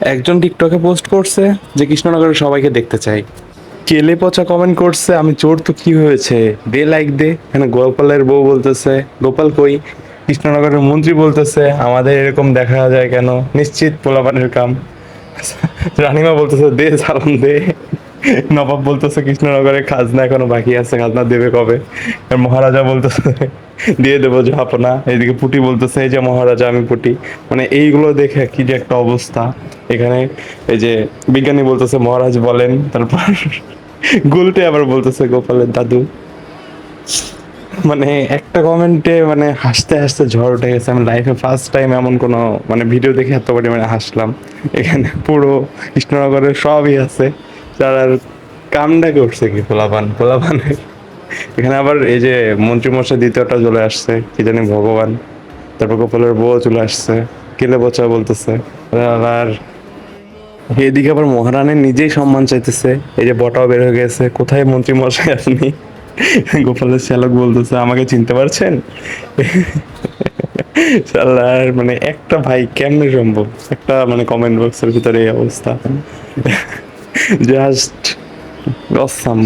একজন টিকটকে পোস্ট করছে যে কৃষ্ণনগরের সবাইকে দেখতে চাই কেলে পচা কমেন্ট করছে, আমি চোর তো কি হয়েছে? দে লাইক দে। এখানে গোপালের বউ বলতেছে, গোপাল কই? কৃষ্ণনগরের মন্ত্রী বলতেছে, আমাদের এরকম দেখা যায় কেন? নিশ্চিত পোলাপানের কাম। রানিমা বলতেছে, দে, সালাম দে। নবাব বলতেছে কৃষ্ণনগরে খাজনা এখনও বাকি আছে, খাজনা দেবে কবে? মহারাজা বলতেছে, দিয়ে দেবো ঝাপনা এইদিকে পুটি বলতেছে, এই যে মহারাজা, আমি পুটি। মানে এইগুলো দেখে কি যে একটা অবস্থা। এখানে এই যে বিজ্ঞানী বলতেছে, মহারাজ বলেন। তারপর গুলটে আবার বলতেছে, গোপালের দাদু। মানে একটা কমেন্টে মানে হাসতে হাসতে ঝড় উঠে গেছে। আমি লাইফে ফার্স্ট টাইম এমন কোনো মানে ভিডিও দেখে এত পরিমাণে হাসলাম। এখানে পুরো কৃষ্ণনগরের সবই আছে। যারা কামটা করছে কি পোলাপান? পোলাপানের এখানে আবার এই যে মন্ত্রীমশাই দ্বিতীয়টা চলে আসছে, কি জানি ভগবান। তারপর গোপালের বউ চলে আসছে কেলে বচা বলতেছে? আর এদিকে আবার মহারানের নিজেই সম্মান চাইতেছে। এই যে বটাও বের হয়ে গেছে, কোথায় মন্ত্রী মশাই আপনি? গোপালের শ্যালক বলতেছে, আমাকে চিনতে পারছেন? শালার মানে একটা ভাই কেমনে সম্ভব? একটা মানে কমেন্ট বক্সের ভিতরে এই অবস্থা। Just awesome